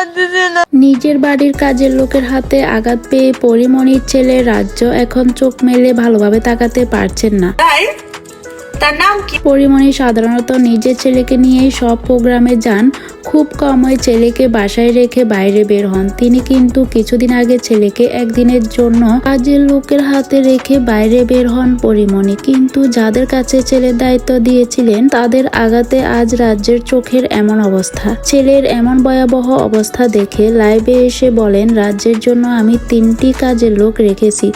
পারতেছি না। নিজের বাড়ির কাজের লোকের হাতে আঘাত পেয়ে পরিমণির ছেলে রাজ্য এখন চোখ মেলে ভালোভাবে তাকাতে পারছেন না। তার নাম কি? পরিমণি সাধারণত নিজের ছেলেকে নিয়েই সব প্রোগ্রামে যান। খুব কমই ছেলেকে বাসায় রেখে বাইরে বের হন। তিনি কিন্তু কিছুদিন আগে ছেলেকে একদিনের জন্য কাজের লোকের হাতে রেখে বাইরে বের হন পরিমণি। কিন্তু যাদের কাছে ছেলের দায়িত্ব দিয়েছিলেন তাদের আঘাতে আজ রাজ্যের চোখের এমন অবস্থা। ছেলের এমন ভয়াবহ অবস্থা দেখে লাইভে এসে বলেন রাজ্যের জন্য আমি তিনটি কাজের লোক রেখেছি।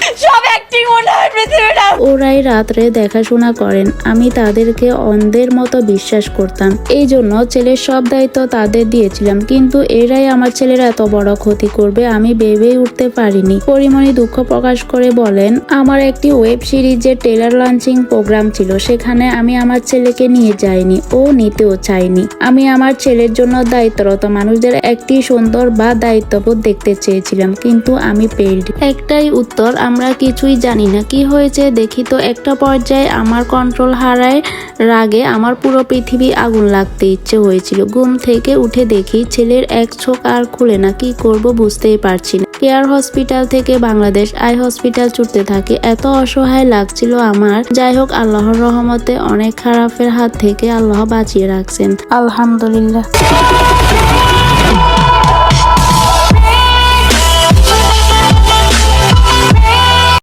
ওরাই রাত্রে দেখাশোনা করেন। আমি তাদেরকে অন্ধের মতো বিশ্বাস করতাম। এই জন্য ছেলের সব দায়িত্ব তাদের দিয়েছিলাম। কিন্তু এরাই আমার ছেলের এত বড় ক্ষতি করবে আমি ভেবেই উঠতে পারিনি। পরিমণি দুঃখ প্রকাশ করে বলেন, আমার একটি ওয়েব সিরিজের টেলার লঞ্চিং প্রোগ্রাম ছিল। সেখানে আমি আমার ছেলেকে নিয়ে যাইনি। ও নিতেও চাইনি। আমি আমার ছেলের জন্য দায়িত্বরত মানুষদের একটি সুন্দর বা দায়িত্ববোধ দেখতে চেয়েছিলাম। কিন্তু আমি পেইড একটাই উত্তর, আমরা কিছুই জানি না কি হয়েছে, দেখি তো একটা পর্যায়ে আমার কন্ট্রোল হারায়, রাগে আমার পুরো পৃথিবী আগুন লাগতে ইচ্ছে হয়েছিল। ঘুম থেকে উঠে দেখি ছেলের এক চোখ আর খুলে না, কি করব বুঝতেই পারছি না। কেয়ার হসপিটাল থেকে বাংলাদেশ আই হসপিটাল ছুটতে থাকে, এত অসহায় লাগছিল আমার। যাই হোক, আল্লাহর রহমতে অনেক খারাপের হাত থেকে আল্লাহ বাঁচিয়ে রাখছেন। আলহামদুলিল্লাহ।